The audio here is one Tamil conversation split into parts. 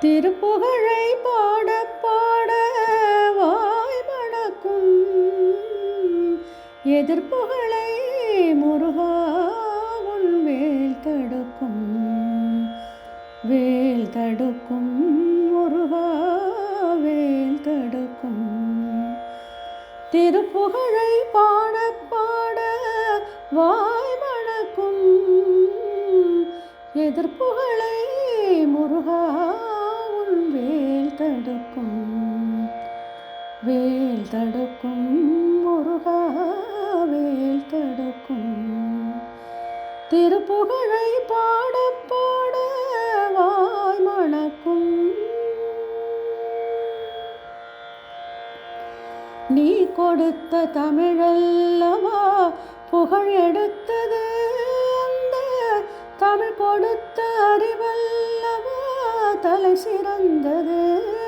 திருப்புகழை பாட பாட வாய் மணக்கும். எதிர்ப்புகளை முருகா உன் வேல் தடுக்கும். வேல் தடுக்கும் முருகா வேல் தடுக்கும். திருப்புகழை பாட பாட வாய் மணக்கும். எதிர்ப்புகளை முருகா தடுக்கும். வேல் தடுக்கும் முருகா வேல் தடுக்கும். திருப்புகழை பாட பாட வாய் மணக்கும். நீ கொடுத்த தமிழல்லவா புகழ் எடுத்தது அந்த தமிழ் கொடுத்த அறிவல்லவா தலை சிறந்தது.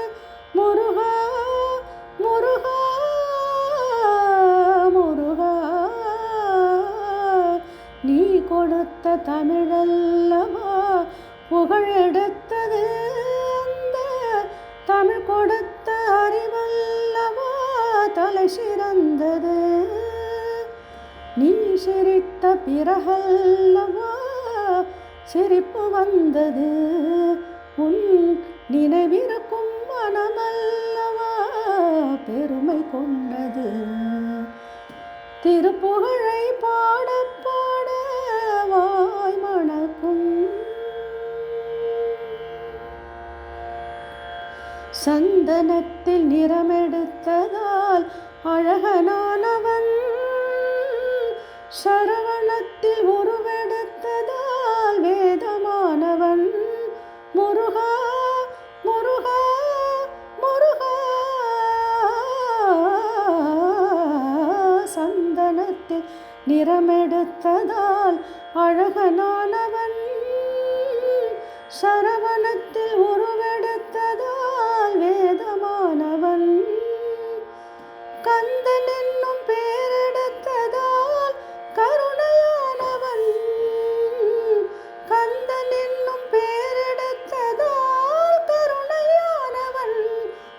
நீ கொடுத்த தமிழல்லவா? புகழ் எடுத்தது அந்த தமிழ் கொடுத்த அறிவல்லவா? தலை சிறந்தது. நீ சிரித்த பிறகல்லவா? சிரிப்பு வந்தது. உன் நினைவிருக்கும் மனமல்லவா? பெருமை கொண்டது. திருப்புகழை பாடப்பா சந்தனத்தில் நிறமெடுத்ததால் அழகனானவன் சரவணத்தில் உருவெடுத்ததால் வேதமானவன். முருகா முருகா முருகா சந்தனத்தில் நிறமெடுத்ததால் அழகனானவன் சரவண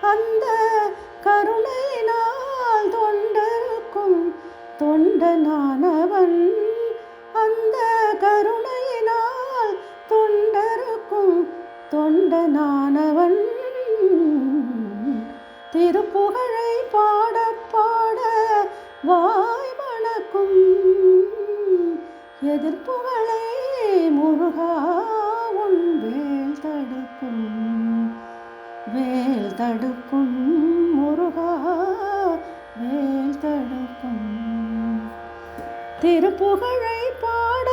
அந்த கருணையினால் தொண்டருக்கும் தொண்டனானவன். அந்த கருணையினால் தொண்டருக்கும் தொண்டனானவன். திருப்புகழை பாட பாட வாய் மணக்கும் எதிர்ப்புகளை முருகா உன் வேல் தடுக்கும். தடுக்கும் முருகா மேல் தடுக்கும். திருப்புகழை பாட